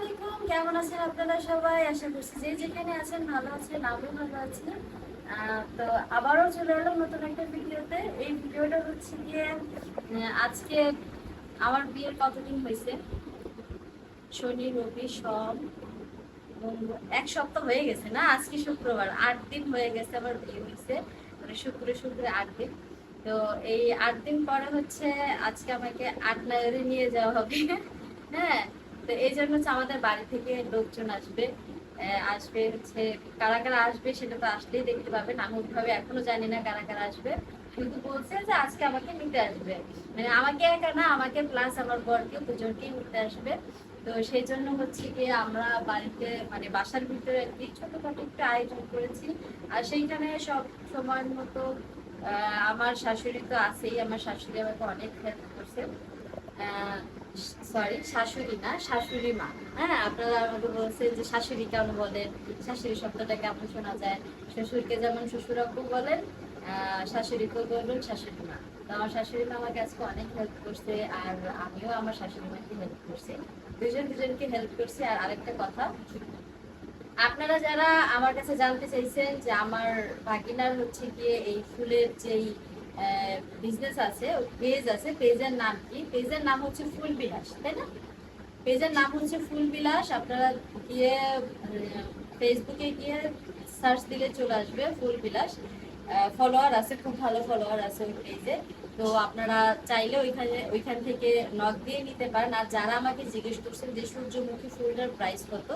আলাইকুম, কেমন আছেন আপনারা সবাই? আশা করছি যে যেখানে আছেন ভালো আছেন, আমিও ভালো আছি। তো আবারও চলে এলাম নতুন একটা ভিডিওতে। এই ভিডিওটা হচ্ছে গিয়ে আজকে আমার বিয়ের কতদিন হয়েছে? শনি, রবি, সোম এক সপ্তাহ হয়ে গেছে না? আজকে শুক্রবার, আট দিন হয়ে গেছে আমার বিয়ে হয়েছে। মানে শুক্রে শুক্রে, আট দিন। তো এই আট দিন পরে হচ্ছে আজকে আমাকে আট নাগরে নিয়ে যাওয়া হবে। হ্যাঁ তো এই জন্য হচ্ছে আমাদের বাড়ি থেকে লোকজন আসবে। আসবে হচ্ছে কারা কারা আসবে সেটা তো আসলেই দেখতে পাবেন। আমি ওইভাবে এখনও জানি না কারা কারা আসবে। কিন্তু বলছে যে আজকে আমাকে নিতে আসবে। মানে আমাকে একা না, আমাকে প্লাস আমার বরকে দুজনকেই নিতে আসবে। তো সেই জন্য হচ্ছে কি আমরা বাড়িতে মানে বাসার ভিতরে আর কি ছোটখাটো একটু আয়োজন করেছি। আর সেইখানে সব সময় মতো আমার শাশুড়ি তো আছেই। আমার শাশুড়ি আমাকে অনেক হেল্প করছে। সরি শাশুড়ি না শাশুড়ি মা হ্যাঁ আপনারা আমাকে যে শাশুড়ি শোনা যায়? শ্বশুরকে যেমন শ্বশুরাব্বু বলেন শাশুড়িকেও বলবেন শাশুড়ি মা তো আমার শাশুড়ি মা অনেক হেল্প করছে, আর আমিও আমার শাশুড়ি মাকে হেল্প করছি। দুজন দুজনকে হেল্প করছি, আর আরেকটা কথা। আপনারা যারা আমার কাছে জানতে চাইছেন যে আমার ভাগিনার হচ্ছে গিয়ে এই ফুলের যেই বিজনেস আছে পেজ আছে পেজের নাম কি? পেজের নাম হচ্ছে ফুল বিলাস তাই না? পেজের নাম হচ্ছে ফুল বিলাস আপনারা গিয়ে ফেসবুকে গিয়ে সার্চ দিলে চলে আসবে ফুল বিলাস ফলোয়ার আছে, খুব ভালো ফলোয়ার আছে ওই পেজে তো আপনারা চাইলে ওইখানে, ওইখান থেকে নক দিয়ে নিতে পারেন। আর যারা আমাকে জিজ্ঞেস করছেন যে সূর্যমুখী ফুলটার প্রাইস কত?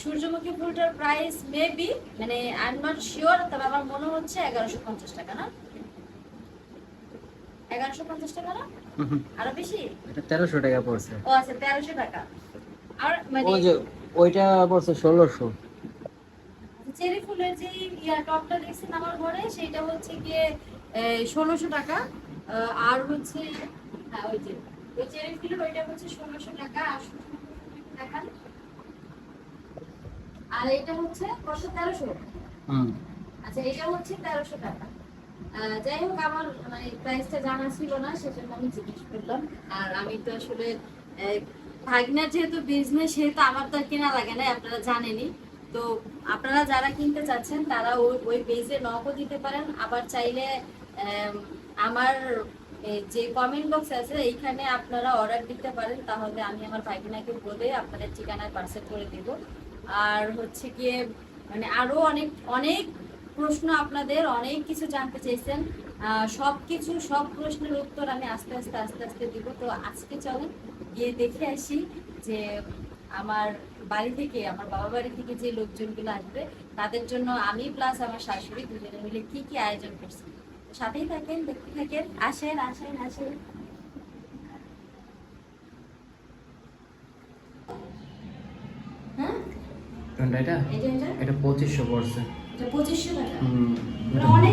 সূর্যমুখী ফুলটার প্রাইস মেবি মানে আই এম নট শিওর তবে আমার মনে হচ্ছে এগারোশো পঞ্চাশ টাকা, না? এগারোশো পঞ্চাশ টাকা না? আরও বেশি? এটা তেরোশো টাকা পড়ছে। ও আচ্ছা তেরোশো টাকা। আর মানে ওই যে ওইটা পড়ছে ষোলোশো। চেরি ফুলের যে ইয়া টপটা দেখছেন আমার ঘরে সেইটা হচ্ছে গিয়ে ষোলোশো টাকা। আহ, আর হচ্ছে হ্যাঁ ওই যে ওই চেরি ফুলের ওইটা হচ্ছে ষোলোশো টাকা আর দেখান আর এটা হচ্ছে কত তেরোশো। হুম। আচ্ছা এটা হচ্ছে তেরোশো টাকা। যাই হোক আমার মানে প্রাইসটা জানা ছিল না সেজন্য আমি জিজ্ঞেস করলাম। আর আমি তো আসলে ভাগনার যেহেতু বিজনেস সেহেতু আমার তো কেনা লাগে না আপনারা জানেনই। তো আপনারা যারা কিনতে চাচ্ছেন তারা ওই ওই পেজে নকও দিতে পারেন। আবার চাইলে আম, আমার যে কমেন্ট বক্স আছে এইখানে আপনারা অর্ডার দিতে পারেন। তাহলে আমি আমার ভাগিনাকে বলে আপনাদের ঠিকানায় পার্সেল করে দিব। আর হচ্ছে গিয়ে মানে আরও অনেক অনেক প্রশ্ন আপনাদের অনেক কিছু জানতে চাইছেন। সব কিছু সব প্রশ্নের উত্তর আমি আস্তে আস্তে আস্তে আস্তে দিব। তো আজকে চলেন গিয়ে দেখে আসি যে আমার বাড়ি থেকে আমার বাবা বাড়ি থেকে যে লোকজনগুলো আসবে তাদের জন্য আমি প্লাস আমার শাশুড়ি দুজনে মিলে কি কি আয়োজন করছি। সাথেই থাকেন দেখতে থাকেন। আসেন আসেন আসেন। হ্যাঁ? এটা? এটা পঁচিশশো পড়ছে। এটা পঁচিশশো মানে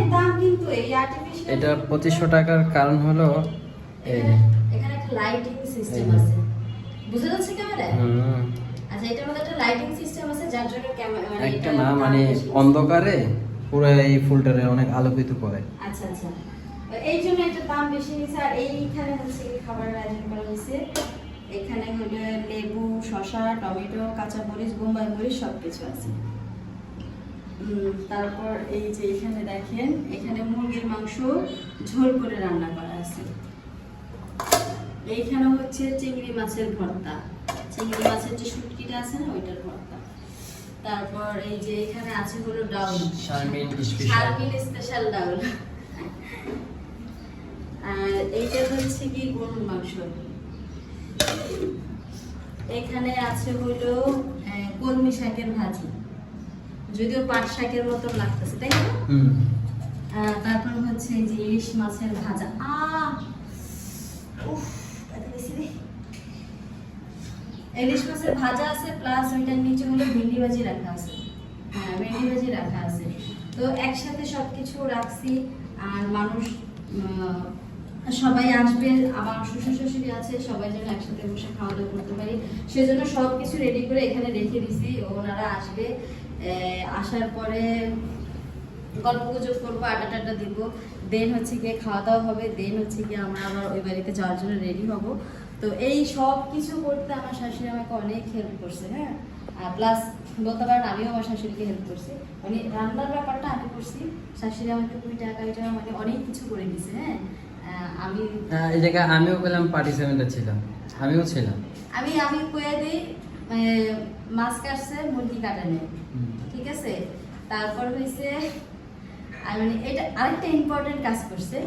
এটা পঁচিশশো টাকার কারণ হলো এখানে একটা লাইটিং সিস্টেম আছে। আচ্ছা এটার মধ্যে একটা লাইটিং সিস্টেম আছে যার জন্য ক্যামেরা মানে একটা না মানে অন্ধকারে পুরো এই ফুলটারে অনেক আলোকিত করে। আচ্ছা আচ্ছা। এই জন্য এটা দাম বেশি নিছে আর এইখানে হচ্ছে খাবারের আয়োজন করা হয়েছে। এখানে হলো লেবু শসা টমেটো কাঁচা মরিচ বোম্বাই মরিচ সব কিছু আছে। তারপর এই যে এখানে দেখেন এখানে মুরগির মাংস ঝোল করে রান্না করা আছে। এইখানে হচ্ছে চিংড়ি মাছের ভর্তা। চিংড়ি মাছের যে শুটকিটা আছে না ওইটার ভর্তা। তারপর এই যে এখানে আছে হলো ডাউল। শারমিন স্পেশাল ডাউল। আর এইটা হচ্ছে কি গরুর মাংস। এখানে আছে হলো কলমি শাকের ভাজি। যদিও পাট শাকের মতো লাগতেছে তাই না? তারপর হচ্ছে যে ইলিশ মাছের ভাজা। আহ! উফ। ইলিশ মাছের ভাজা আছে প্লাস ওইটার নিচে হলো ভেন্ডি ভাজি রাখা আছে। হ্যাঁ ভেন্ডি ভাজি রাখা আছে। তো একসাথে সবকিছু রাখছি আর মানুষ সবাই আসবে আমার শ্বশুর শাশুড়ি আছে সবাই যেন একসাথে বসে খাওয়া দাওয়া করতে পারি। সেজন্য সব কিছু রেডি করে এখানে রেখে দিছি ওনারা আসবে। আসার পরে গল্প গুজব করব আড্ডা টাড্ডা দিব। দেন হচ্ছে গিয়ে খাওয়া দাওয়া হবে দেন হচ্ছে গিয়ে আমরা আবার ওই বাড়িতে যাওয়ার জন্য রেডি হব। তো এই সব কিছু করতে আমার শাশুড়ি আমাকে অনেক হেল্প করছে হ্যাঁ? আর প্লাস বলতে পারেন আমিও আমার শাশুড়িকে হেল্প করছি। মানে রান্নার ব্যাপারটা আমি করছি শাশুড়ি আমাকে কুড়ি টাকা এটা মানে অনেক কিছু করে দিছে হ্যাঁ? আমি হ্যাঁ, এই জায়গায় আমিও পেলাম পার্টিসিপেন্টে ছিলাম। আমিও ছিলাম। আমি আমি কয়ে দিই মানে মাছ কাটছে মুরগি কাটে নেই। ঠিক আছে? তারপর হয়েছে আর মানে এটা আরেকটা ইম্পর্টেন্ট কাজ করছে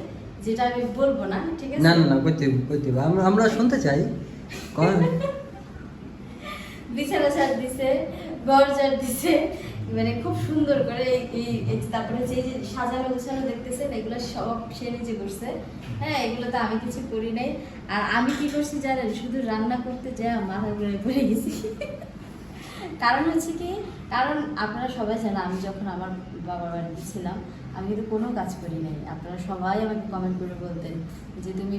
যেটা আমি বলব না ঠিক আছে? না না না করতে করতে আমরা আমরা শুনতে চাই। কন? বিছানা ছাড় দিছে ঘর ছাড় দিছে মানে খুব সুন্দর করে এই- এই এই তারপরে যে যে সাজানো গোছানো দেখতেছেন এগুলো সব সে নিজে করছে। হ্যাঁ এগুলো তো আমি কিছু করি নাই। আর আমি কি করছি জানেন? শুধু রান্না করতে যা মাথা ঘুরে পড়ে গেছি। কারণ হচ্ছে কি, কারণ আপনারা সবাই জানেন, আমি যখন আমার বাবার বাড়িতে ছিলাম, আমি কিন্তু কোনো কাজ করি নাই। আপনারা সবাই আমাকে কমেন্ট করে বলতেন যে তুমি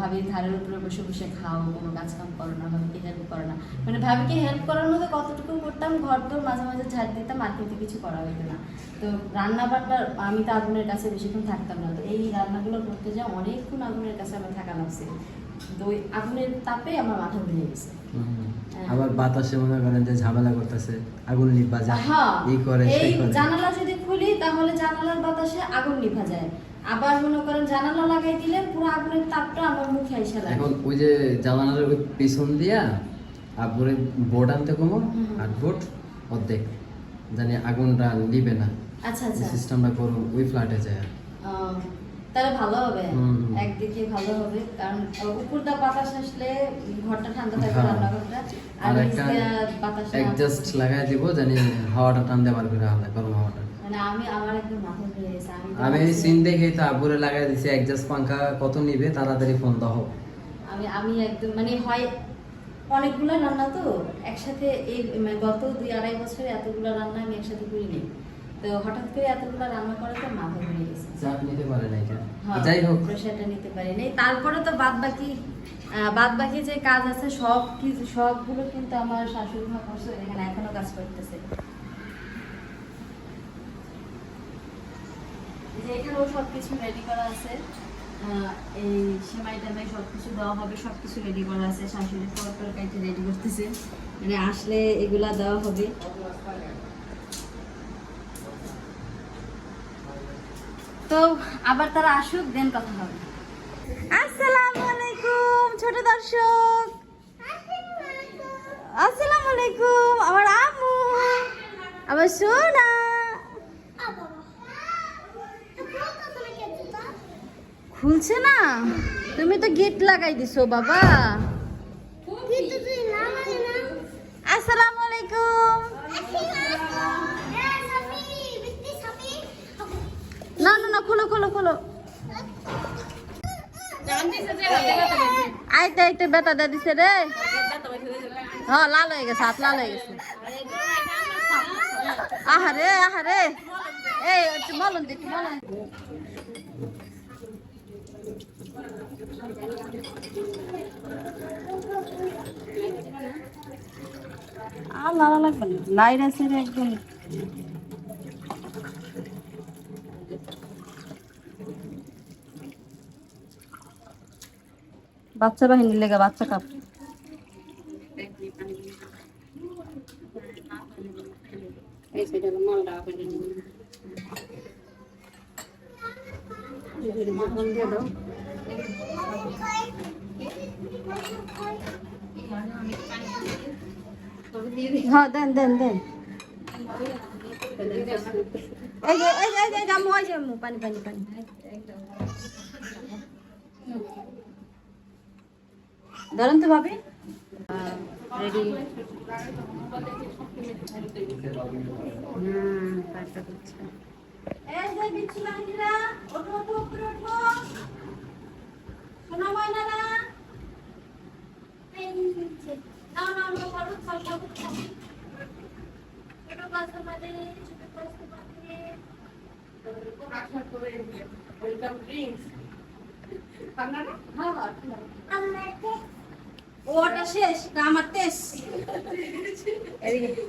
ভাবির ধারের উপরে বসে বসে খাও, কোনো কাজ কাম করো না, ভাবিকে হেল্প করো না। মানে ভাবিকে হেল্প করার মধ্যে কতটুকু করতাম ঘর তোর মাঝে মাঝে ঝাড় দিতাম, আর কিন্তু কিছু করা হতো না। তো রান্না বান্না আমি তো আগুনের কাছে বেশিক্ষণ থাকতাম না, তো এই রান্নাগুলো করতে যা অনেকক্ষণ আগুনের কাছে আমার থাকা লাগছে। তো ওই আগুনের তাপে আমার মাথা ঘুরে গেছে। আবার বাতাসে মনে করেন যে ঝামেলা করতেছে আগুন নিবা যায় হ্যাঁ, ই করে সেই করে। জানালা যদি খুলি তাহলে জানালার বাতাসে আগুন নিভা যায়। আবার মনে করেন জানালা লাগাই দিলে পুরো আগুনের তাপটা আমার মুখে এসে লাগে। এখন ওই যে জানালার ওই পিছন দিয়া আব্বুরে বোর্ড আনতে কমো আর বোর্ড অর্ধেক। জানি আগুনটা নিবে না। আচ্ছা আচ্ছা। সিস্টেমটা করুন ওই ফ্ল্যাটে যায় তাহলে ভালো হবে। একদিকে ভালো হবে কারণ উপরটা বাতাস আসলে ঘরটা ঠান্ডা থাকবে হ্যাঁ। রান্নাঘরটা। আর বাতাস অ্যাডজাস্ট লাগাই দিব জানি হাওয়াটা করে হাওয়া গরম হাওয়াটা। মানে আমি আমার একদম মাথা ঘুরে গেছে আমি আমি সিন দেখে তো আব্বুরে লাগাই দিছি অ্যাডজাস্ট পাঙ্খা কত নিবে তাড়াতাড়ি ফোন দাও। আমি আমি একদম মানে হয় অনেকগুলো রান্না তো একসাথে এই মানে গত দুই আড়াই বছরে এতগুলো রান্না আমি একসাথে করিনি। তো হঠাৎ করে এতগুলো রান্না মাথা ঘুরে গেছে। চাপ নিতে পারে না এটা। হ্যাঁ, যাই হোক। প্রেশারটা নিতে পারিনি তারপরে তো বাদ বাকি বাদ বাকি যে কাজ আছে সব কিছু সবগুলো কিন্তু আমার শাশুড়ি মা করছে এখানে এখনও কাজ করতেছে। যে এখানেও সব কিছু রেডি করা আছে। এই সেমাই টেমাই সব কিছু দেওয়া হবে সব কিছু রেডি করা আছে। শাশুড়ি পর তরকারিটা রেডি করতেছে। মানে আসলে এগুলা দেওয়া হবে। তো আবার তারা আসুক দেন কথা হবে। আসসালামু আলাইকুম ছোট দর্শক। আসসালামু আলাইকুম আমার আম্মু, আমার সোনা। খুলছে না? তুমি তো গেট লাগাই দিছো, বাবা আসসালামু আলাইকুম না না না খোলো খোলো খোলো আইতে আইতে বেতা দে দিছে রে। হ্যাঁ লাল হয়ে গেছে হাত লাল হয়ে গেছে। আহারে আহারে। এই বলুন দি, বলুন আর লাগবে না লাইট আছে রে একদম। বাচ্চা বাহিনীর লেগে বাচ্চা কাপ। হ্যাঁ দেন দেন দেন। এই যে এই যে এই যে পানি পানি পানি। ধরেন তো ভাবি। রেডি। এই যে বিচ্ছু বাহিনীরা ওঠো ওঠো ওটা শেষ না আমার তেজ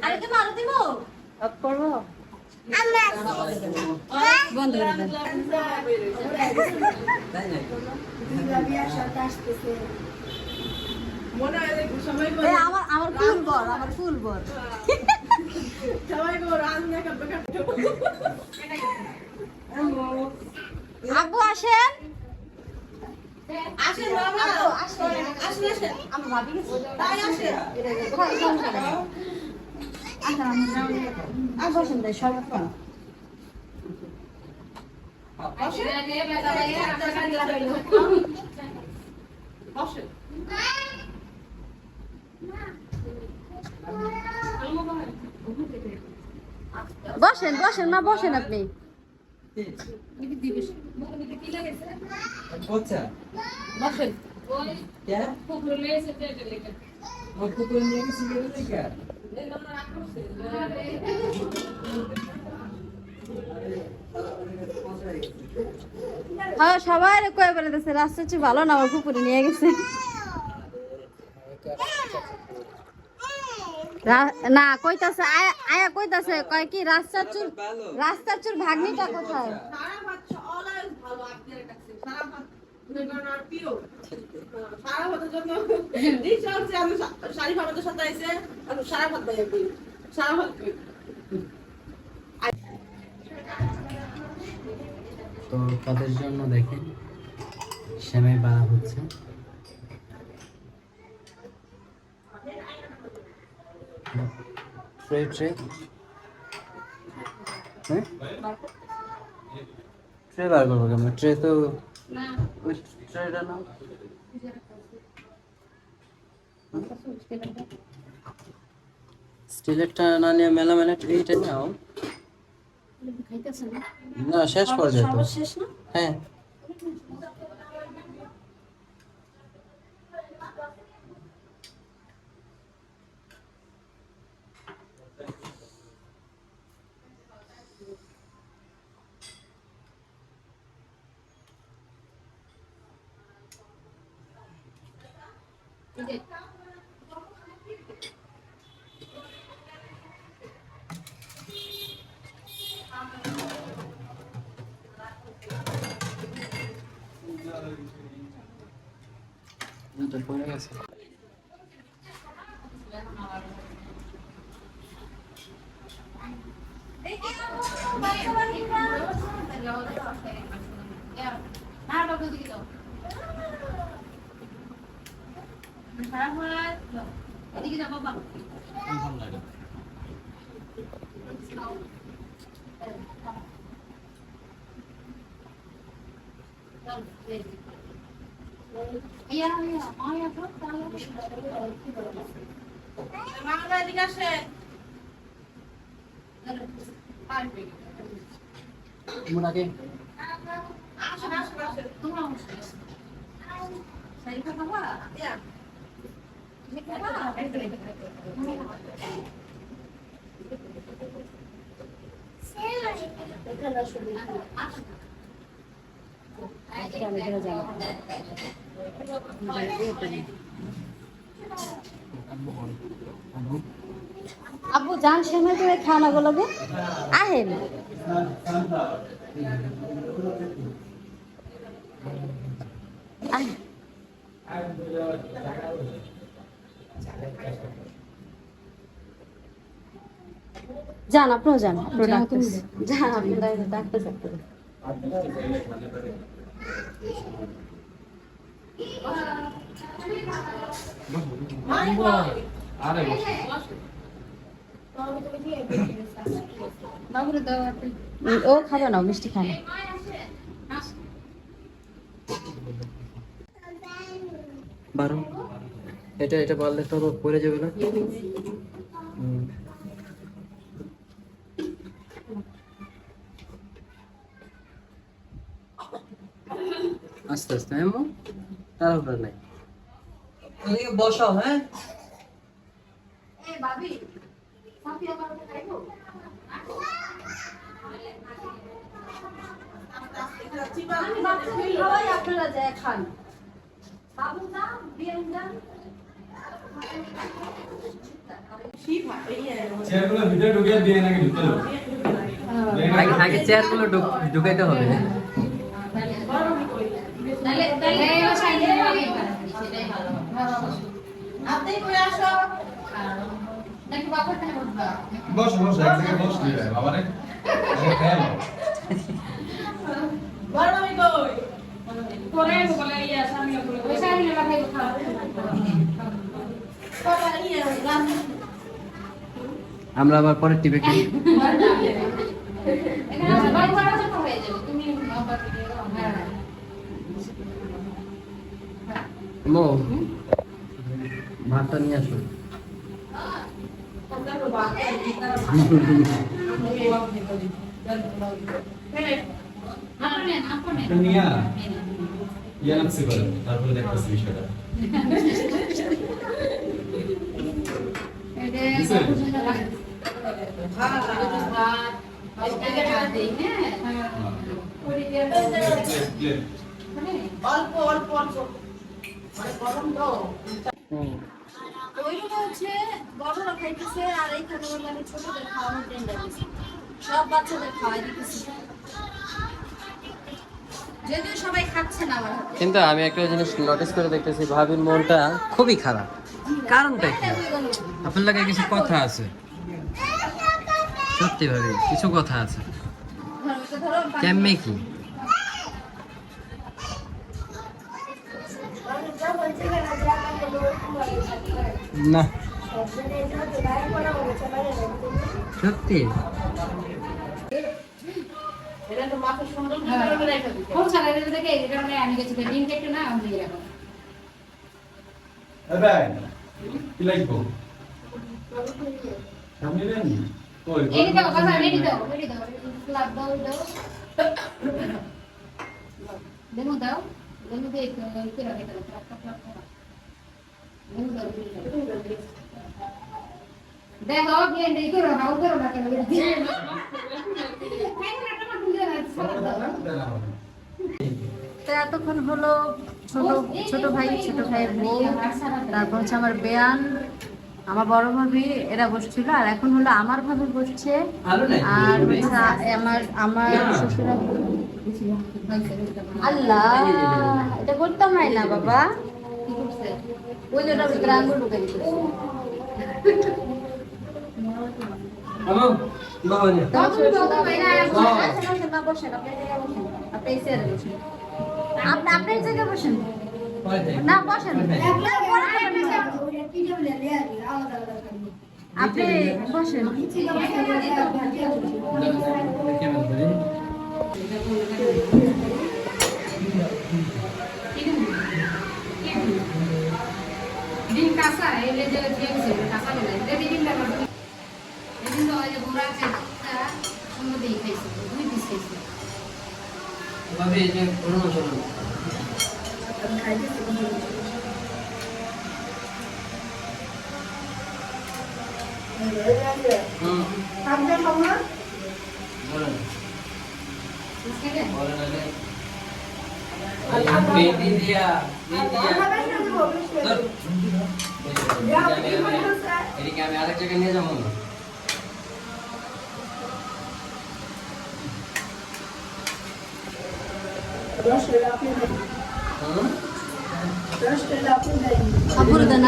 আরে তুমি আরও দিব? অফ করব? বন্ধ করে আমার আমার ফুল বর আমার ফুল বর। সবাই গো রান্না করতে করতে আব্বু আসেন আসেন বাবা আসেন আসেন আসেন আমার ভাবি গেছে তাই আসেন কোথায় সমস্যা নেই আচ্ছা আমি বসেন তাই শরবত খান বসেন বসেন বসেন। মা বসেন আপনি আচ্ছা বসেন क्या और कुकुर ने किसी के लिए क्या হ্যাঁ সবাই কয়ে বেড়াতেছে রাস্তা হচ্ছে ভালো না আমার পুকুরে নিয়ে গেছে রা- না কইতাছে আয়া আয়া কইতাছে কয় কি রাস্তার চুর রাস্তার চুর ভাগ্নিটা কোথায় সারা ভাত অলওয়েজ ভালো আপনার কাছে সারা ভাত তো তাদের জন্য দেখেন? সেমাই বাড়া হচ্ছে। Tray tray. হ্যাঁ? ট্রে বার করব কেমন? ট্রে তো স্টিলেরটা না নিয়ে মেলা মেলা এইটা নাও। না শেষ পর্যায়ে তো। হ্যাঁ। এটা পড়ে গেছে এদিকে যাব মোটাকে আসেন আসেন আসেন ইয়া আব্বু জান সময় তো খানা গুলো আহেন। যান আপনিও যান। আপনার ডাকতেছে যান আপনার ডাকতেছে ও খাবে না মিষ্টি খাবে। বারো। এটা এটা পারলে তো পড়ে যাবে না হুম। আস্তে হ্যাঁ মো তাড়াহুড়া নাই। বসাও হ্যাঁ? আপনারা যায় খান। চেয়ারগুলো ভিতরে ঢুকিয়ে দিয়ে নাকি ঢুকতে দেবো চেয়ারগুলো ঢুকাইতে হবে। আপনি করে আসো। নাকি বাবা এখানে বস বস এক জায়গায় বস নি বাবা রে বড় আমি কই? ওই সাইডে লাগাই খাওয়া বাবা ইয়ে আমরা আবার পরের টিপে কি এখানে বাবা বাবা ছোট হয়ে যাবে তুমি বাবা থেকে হ্যাঁ মো ভাতটা নিয়ে আসো। তারপরে দেখতেছি বিষয়টা। এটা দিছে? প্লেট অল্প অল্প অল্প। গরম তো ওইগুলো হচ্ছে বড়রা খাইতেছে আর এইখানে হলো ছোটদের খাওয়ানোর টেন্ডার সব বাচ্চাদের খাওয়াই দিতেছি। যদিও সবাই খাচ্ছে না আমার হাতে। কিন্তু আমি একটা জিনিস নোটিস করে দেখতেছি ভাবির মনটা খুবই খারাপ। কারণটা কি? আপনার লাগে কিছু কথা আছে? সত্যি ভাবি কিছু কথা আছে। কেমনে কি? দেন কই এই দাও কথা রেডি দেখো বিয়ে নেই করো না করো না কেন তো এতক্ষণ হলো ছোট ছোট ভাই ছোট ভাইয়ের বউ তারপর হচ্ছে আমার বেয়ান আমার বড় ভাবি এরা বসছিল আর এখন হলো আমার ভাবি বসছে আর আমার আমার শ্বশুর আল্লাহ এটা করতাম না বাবা। কি করছে? ওই ভিতরে আঙ্গুল ঢুকে দিতে বাবা নে। আপনি বসেন। আপনার জায়গায় বসেন না বসেন আপনি বসেন কাঁচা এলে যে দিয়েছে কাঁচা বলে দেবি ডিমটা করবি এদিন তো যে বুড়া খাইছে সঙ্গে দিয়ে খাইছে দুই পিস খাইছে ভাবি এই যে পুরনো চলুন হুম বলেন বুঝতে বলেন আগে মেহেন্দি দিয়া মেহেন্দি দিয়া ধর। এদিকে আমি আরেক জায়গায় নিয়ে যাব না হুম? আব্বুরে দেন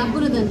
আব্বুরে দেন